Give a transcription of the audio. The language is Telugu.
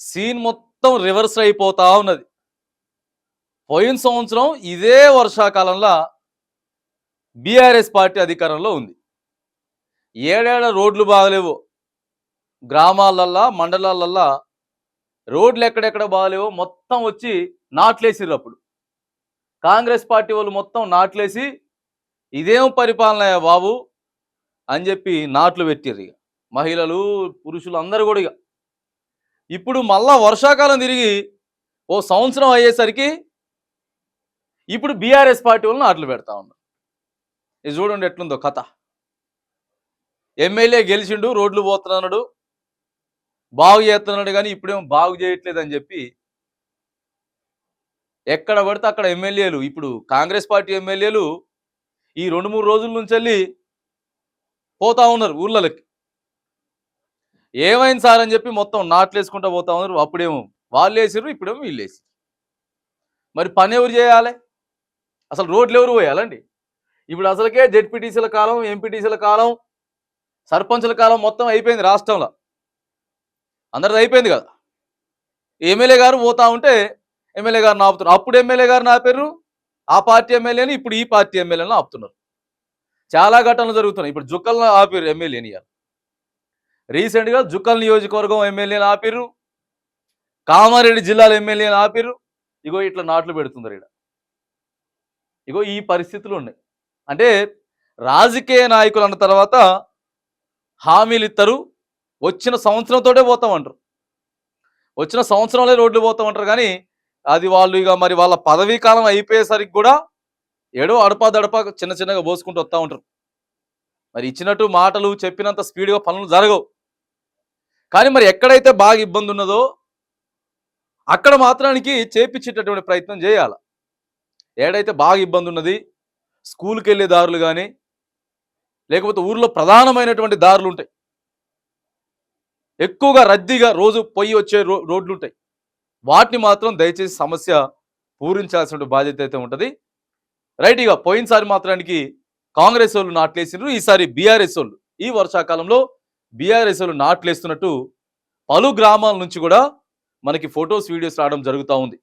సీన్ మొత్తం రివర్స్ అయిపోతా ఉన్నది. పోయిన సంవత్సరం ఇదే వర్షాకాలంలో బీఆర్ఎస్ పార్టీ అధికారంలో ఉంది. ఏడేడ రోడ్లు బాగలేవు. గ్రామాలల్లా మండలాలల్లా రోడ్లు ఎక్కడెక్కడ బాగలేవో. మొత్తం వచ్చి నాట్లేసిర్రు అప్పుడు. కాంగ్రెస్ పార్టీ వాళ్ళు మొత్తం నాట్లేసి ఇదేం పరిపాలన బాబు? అని చెప్పి నాట్లు పెట్టిర్రు ఇక మహిళలు పురుషులు అందరూ కూడా ఇక ఇప్పుడు మళ్ళా వర్షాకాలం తిరిగి ఓ సంవత్సరం అయ్యేసరికి ఇప్పుడు బీఆర్ఎస్ పార్టీ వాళ్ళని ఆటలు పెడతా ఉన్నారు. ఇది చూడండి ఎట్లుందో కథ. ఎమ్మెల్యే గెలిచిండు రోడ్లు పోతున్నాడు బాగు చేస్తున్నాడు కానీ ఇప్పుడేమో బాగు చేయట్లేదు అని చెప్పి ఎక్కడ పడితే అక్కడ ఎమ్మెల్యేలు ఇప్పుడు కాంగ్రెస్ పార్టీ ఎమ్మెల్యేలు ఈ రెండు మూడు రోజుల నుంచి వెళ్ళి పోతా ఉన్నారు ఊళ్ళకి ఏమైంది సార్ అని చెప్పి మొత్తం నాట్లు వేసుకుంటూ పోతా ఉన్నారు. అప్పుడేమో వాళ్ళు వేసారు ఇప్పుడేమో వీళ్ళు మరి పని ఎవరు చేయాలి? అసలు రోడ్లు ఎవరు పోయాలండి? ఇప్పుడు అసలుకే జెడ్పీటీసీల కాలం ఎంపీటీసీల కాలం సర్పంచుల కాలం మొత్తం అయిపోయింది రాష్ట్రంలో. అందరిది అయిపోయింది కదా. ఎమ్మెల్యే గారు పోతా ఉంటే ఎమ్మెల్యే గారిని ఆపుతున్నారు. అప్పుడు ఎమ్మెల్యే గారు ఆపారు. ఆ పార్టీ ఎమ్మెల్యేని ఇప్పుడు ఈ పార్టీ ఎమ్మెల్యేని ఆపుతున్నారు. చాలా ఘటనలు జరుగుతున్నాయి. ఇప్పుడు జుక్కలను ఆపారు ఎమ్మెల్యేని గారు రీసెంట్గా జుక్కల్ నియోజకవర్గం ఎమ్మెల్యేలు ఆపిర్రు. కామారెడ్డి జిల్లాల ఎమ్మెల్యేలు ఆపిర్రు. ఇగో ఇట్లా నాట్లు పెడుతున్నారు ఇక్కడ ఇగో ఈ పరిస్థితులు ఉన్నాయి. అంటే రాజకీయ నాయకులు అన్న తర్వాత హామీలు ఇస్తారు వచ్చిన సంవత్సరంతోటే పోతామంటారు. వచ్చిన సంవత్సరంలో రోడ్లు పోతామంటారు కానీ అది వాళ్ళు ఇక మరి వాళ్ళ పదవీ కాలం అయిపోయేసరికి కూడా ఏడో అడపా దడపా చిన్న చిన్నగా పోసుకుంటూ వస్తూ ఉంటారు. మరి ఇచ్చినట్టు మాటలు చెప్పినంత స్పీడ్గా పనులు జరగవు. కానీ మరి ఎక్కడైతే బాగా ఇబ్బంది ఉన్నదో అక్కడ మాత్రానికి చేపించేటటువంటి ప్రయత్నం చేయాలి. ఏడైతే బాగా ఇబ్బంది ఉన్నది స్కూల్కి వెళ్ళే దారులు కానీ లేకపోతే ఊర్లో ప్రధానమైనటువంటి దారులు ఉంటాయి. ఎక్కువగా రద్దీగా రోజు పొయ్యి వచ్చే రో రోడ్లు ఉంటాయి. వాటిని మాత్రం దయచేసి సమస్య పూరించాల్సిన బాధ్యత అయితే ఉంటుంది. రైట్ ఇక పోయినసారి మాత్రానికి కాంగ్రెస్ వాళ్ళు నాట్లేసిండ్రు ఈసారి బీఆర్ఎస్ వాళ్ళు. ఈ వర్షాకాలంలో బీఆర్ఎస్ నాట్లేస్తున్నట్టు పలు గ్రామాల నుంచి కూడా మనకి ఫొటోస్ వీడియోస్ రావడం జరుగుతూ ఉంది.